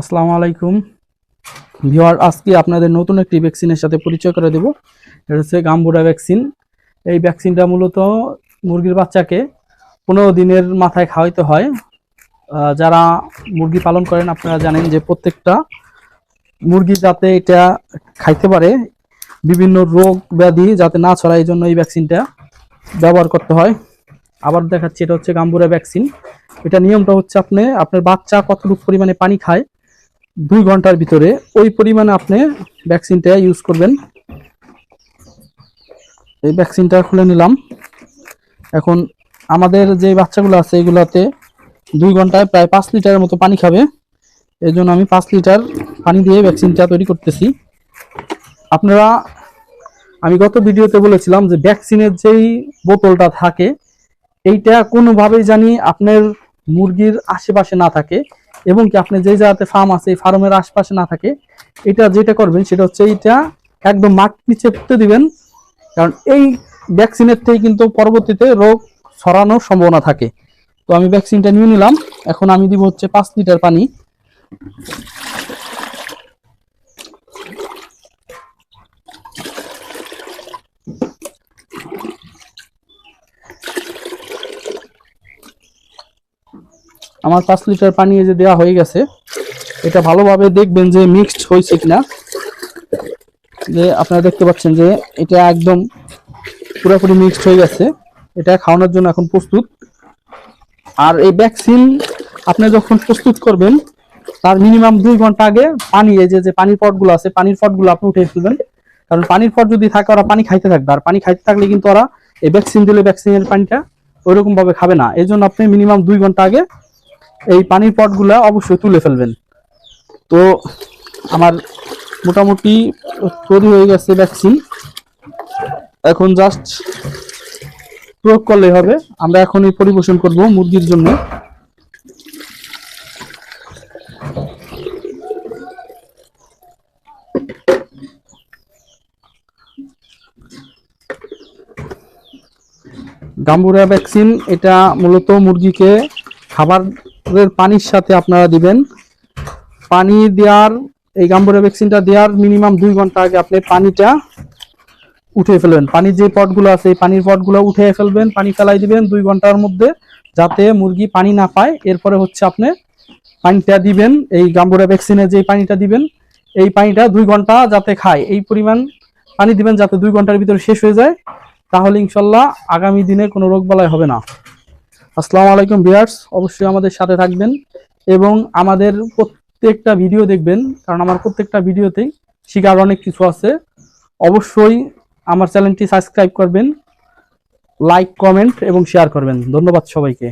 আসসালামু আলাইকুম। ভিওয়ার আজকে আপনাদের নতুন একটি ভ্যাকসিনের সাথে পরিচয় করে দেব। এটা হচ্ছে গাম্বুরা ভ্যাকসিন এই ভ্যাকসিনটা মূলত মুরগির বাচ্চাকে পনেরো দিনের মাথায় খাওয়াইতে হয়। যারা মুরগি পালন করেন, আপনারা জানেন যে প্রত্যেকটা মুরগি যাতে এটা খাইতে পারে, বিভিন্ন রোগ ব্যাধি যাতে না ছড়ায়, এই জন্য এই ভ্যাকসিনটা ব্যবহার করতে হয়। আবার দেখাচ্ছি, এটা হচ্ছে গাম্বুরা ভ্যাকসিন এটা নিয়মটা হচ্ছে আপনি, আপনার বাচ্চা কতটুকু পরিমাণে পানি খায় দুই ঘণ্টার ভিতরে ওই পরিমাণে আপনি ভ্যাকসিনটা ইউজ করবেন। এই ভ্যাকসিনটা খুলে নিলাম। এখন আমাদের যে বাচ্চাগুলো আছে, এগুলাতে দুই ঘন্টায় প্রায় পাঁচ লিটারের মতো পানি খাবে। এই জন্য আমি পাঁচ লিটার পানি দিয়ে ভ্যাকসিনটা তৈরি করতেছি। আপনারা, আমি গত ভিডিওতে বলেছিলাম যে ভ্যাকসিনের যেই বোতলটা থাকে, এইটা কোনোভাবেই জানি আপনার মুরগির আশেপাশে না থাকে। এবং কি আপনি যে জায়গাতে ফার্ম আছে, এই ফার্মের আশপাশে না থাকে, এটা যেটা করবেন সেটা হচ্ছে এইটা একদম মাঠ নিচে দিবেন। কারণ এই ভ্যাকসিনের থেকে কিন্তু পরবর্তীতে রোগ ছড়ানোর সম্ভাবনা থাকে। তো আমি ভ্যাকসিনটা নিয়ে নিলাম। এখন আমি দিব হচ্ছে পাঁচ লিটার পানি। আমার পাঁচ লিটার পানি যে দেওয়া হয়ে গেছে, এটা ভালোভাবে দেখবেন যে মিক্সড হয়েছে কিনা। যে আপনারা দেখতে পাচ্ছেন যে এটা একদম পুরোপুরি মিক্সড হয়ে গেছে, এটা খাওয়ানোর জন্য এখন প্রস্তুত। আর এই ভ্যাকসিন আপনি যখন প্রস্তুত করবেন, তার মিনিমাম দুই ঘণ্টা আগে পানি, এই যে পানির পটগুলো আছে, পানির পটগুলো আপনি উঠে ফেলবেন। কারণ পানির পট যদি থাকে, ওরা পানি খাইতে থাকবে। আর পানি খাইতে থাকলে কিন্তু ওরা এই ভ্যাকসিন দিলে ভ্যাকসিনের পানিটা ওইরকম ভাবে খাবে না। এই জন্য আপনি মিনিমাম দুই ঘণ্টা আগে এই পানির পটগুলো অবশ্যই তুলে ফেলবেন। তো আমার মোটামুটি তৈরি হয়ে গেছে ভ্যাকসিন এখন জাস্ট প্রয়োগ করলেই হবে। আমরা এখনই পরিবেশন করব মুরগির জন্য। গাম্বুরা ভ্যাকসিন এটা মূলত মুরগিকে খাবারের পানির সাথে আপনারা দিবেন। পানি দেওয়ার, এই গাম্বুরা ভ্যাকসিনটা দেওয়ার মিনিমাম দুই ঘণ্টা আগে আপনি পানিটা উঠে ফেলবেন। পানির যে পটগুলো আছে, এই পানির পটগুলো উঠে ফেলবেন, পানি ফেলাই দিবেন দুই ঘণ্টার মধ্যে, যাতে মুরগি পানি না পায়। এরপরে হচ্ছে আপনি পানিটা দিবেন, এই গাম্বুরা ভ্যাকসিনে যে পানিটা দিবেন, এই পানিটা দুই ঘণ্টা যাতে খায়। এই পরিমাণ পানি দিবেন যাতে দুই ঘণ্টার ভিতরে শেষ হয়ে যায়। তাহলে ইনশাল্লাহ আগামী দিনে কোনো রোগ বালাই হবে না। আসসালামু আলাইকুম বিয়ার্স অবশ্যই আমাদের সাথে থাকবেন এবং আমাদের প্রত্যেকটা ভিডিও দেখবেন, কারণ আমার প্রত্যেকটা ভিডিওতেই শিকার অনেক কিছু আছে। অবশ্যই আমার চ্যানেলটি সাবস্ক্রাইব করবেন, লাইক, কমেন্ট এবং শেয়ার করবেন। ধন্যবাদ সবাইকে।